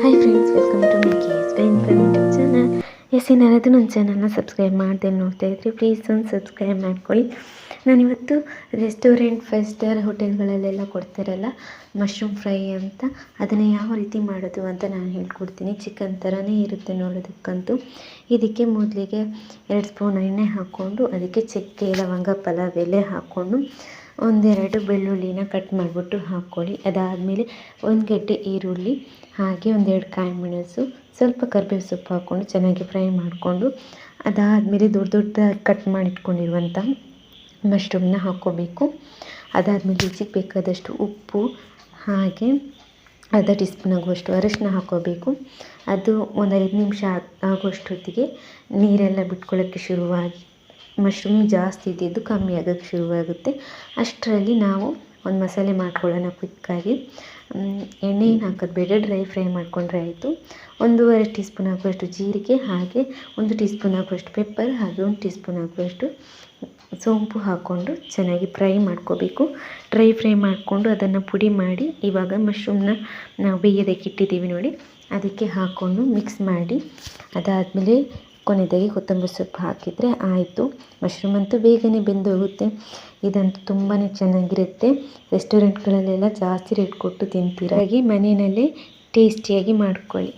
Hi friends welcome to my case informative channel S ಏನಾದರೂ ನನ್ನ ಚಾನಲ್ನ ಸಬ್ಸ್ಕ್ರೈಬ್ ಮಾಡ್ದೆ ನೋಡ್ತಾ ಇದ್ರಿ. ಪ್ಲೀಸ್ ಒಂದು ಸಬ್ಸ್ಕ್ರೈಬ್ ಮಾಡ್ಕೊಳ್ಳಿ. ನಾನಿವತ್ತು ರೆಸ್ಟೋರೆಂಟ್ ಫೈವ್ ಸ್ಟಾರ್ ಹೋಟೆಲ್ಗಳಲ್ಲೆಲ್ಲ ಕೊಡ್ತಾರಲ್ಲ ಮಶ್ರೂಮ್ ಫ್ರೈ ಅಂತ, ಅದನ್ನು ಯಾವ ರೀತಿ ಮಾಡೋದು ಅಂತ ನಾನು ಹೇಳ್ಕೊಡ್ತೀನಿ. ಚಿಕನ್ ಥರನೇ ಇರುತ್ತೆ ನೋಡೋದಕ್ಕಂತೂ. ಇದಕ್ಕೆ ಮೊದಲಿಗೆ ಎರಡು ಸ್ಪೂನ್ ಎಣ್ಣೆ ಹಾಕ್ಕೊಂಡು, ಅದಕ್ಕೆ ಚಕ್ಕೆ, ಲವಂಗ, ಪಲಾವ್, ಎಲೆ ಹಾಕ್ಕೊಂಡು ಒಂದೆರಡು ಬೆಳ್ಳುಳ್ಳಿನ ಕಟ್ ಮಾಡಿಬಿಟ್ಟು ಹಾಕ್ಕೊಳ್ಳಿ. ಅದಾದಮೇಲೆ ಒಂದು ಗಡ್ಡೆ ಈರುಳ್ಳಿ, ಹಾಗೆ ಒಂದೆರಡು ಕಾಯಿ ಮೆಣಸು, ಸ್ವಲ್ಪ ಕರಿಬೇವು ಸೊಪ್ಪು ಹಾಕ್ಕೊಂಡು ಚೆನ್ನಾಗಿ ಫ್ರೈ ಮಾಡಿಕೊಂಡು, ಅದಾದಮೇಲೆ ದೊಡ್ಡ ದೊಡ್ಡದಾಗಿ ಕಟ್ ಮಾಡಿಟ್ಕೊಂಡಿರುವಂಥ ಮಶ್ರೂಮ್ನ ಹಾಕ್ಕೋಬೇಕು. ಅದಾದಮೇಲೆ ರುಚಿಗೆ ಬೇಕಾದಷ್ಟು ಉಪ್ಪು, ಹಾಗೆ ಅರ್ಧ ಟೀ ಸ್ಪೂನ್ ಆಗುವಷ್ಟು ಅರಶಿನ ಹಾಕ್ಕೋಬೇಕು. ಅದು ಒಂದು ಐದು ನಿಮಿಷ ಆಗುವಷ್ಟೊತ್ತಿಗೆ ನೀರೆಲ್ಲ ಬಿಟ್ಕೊಳ್ಳೋಕ್ಕೆ ಶುರುವಾಗಿ ಮಶ್ರೂಮ್ ಜಾಸ್ತಿ ಇದ್ದಿದ್ದು ಕಮ್ಮಿ ಆಗೋಕ್ಕೆ ಶುರುವಾಗುತ್ತೆ. ಅಷ್ಟರಲ್ಲಿ ನಾವು ಒಂದು ಮಸಾಲೆ ಮಾಡ್ಕೊಳ್ಳೋಣ ಕ್ವಿಕ್ಕಾಗಿ. ಎಣ್ಣೆ ಏನು ಹಾಕೋದು ಬೇಡ, ಡ್ರೈ ಫ್ರೈ ಮಾಡಿಕೊಂಡ್ರೆ ಆಯಿತು. ಒಂದೂವರೆ ಟೀ ಸ್ಪೂನ್ ಹಾಕುವಷ್ಟು ಜೀರಿಗೆ, ಹಾಗೆ ಒಂದು ಟೀ ಸ್ಪೂನ್ ಹಾಕುವಷ್ಟು ಪೆಪ್ಪರ್, ಹಾಗೆ ಒಂದು ಟೀ ಸ್ಪೂನ್ ಆಗುವಷ್ಟು ಸೋಂಪು ಹಾಕ್ಕೊಂಡು ಚೆನ್ನಾಗಿ ಫ್ರೈ ಮಾಡ್ಕೋಬೇಕು. ಡ್ರೈ ಫ್ರೈ ಮಾಡಿಕೊಂಡು ಅದನ್ನು ಪುಡಿ ಮಾಡಿ ಇವಾಗ ಮಶ್ರೂಮ್ನ ನಾವು ಬೇಯೋದಕ್ಕೆ ಇಟ್ಟಿದ್ದೀವಿ ನೋಡಿ. ಅದಕ್ಕೆ ಹಾಕ್ಕೊಂಡು ಮಿಕ್ಸ್ ಮಾಡಿ. ಅದಾದಮೇಲೆ ಕೊನೆಯದಾಗಿ ಕೊತ್ತಂಬರಿ ಸೊಪ್ಪು ಹಾಕಿದರೆ ಆಯಿತು. ಮಶ್ರೂಮ್ ಅಂತೂ ಬೇಗನೆ ಬೆಂದೋಗುತ್ತೆ ಇದಂತೂ ತುಂಬಾ ಚೆನ್ನಾಗಿರುತ್ತೆ. ರೆಸ್ಟೋರೆಂಟ್ಗಳಲ್ಲೆಲ್ಲ ಜಾಸ್ತಿ ರೇಟ್ ಕೊಟ್ಟು ತಿಂತೀರ? ಹಾಗೆ ಮನೆಯಲ್ಲೇ ಟೇಸ್ಟಿಯಾಗಿ ಮಾಡ್ಕೊಳ್ಳಿ.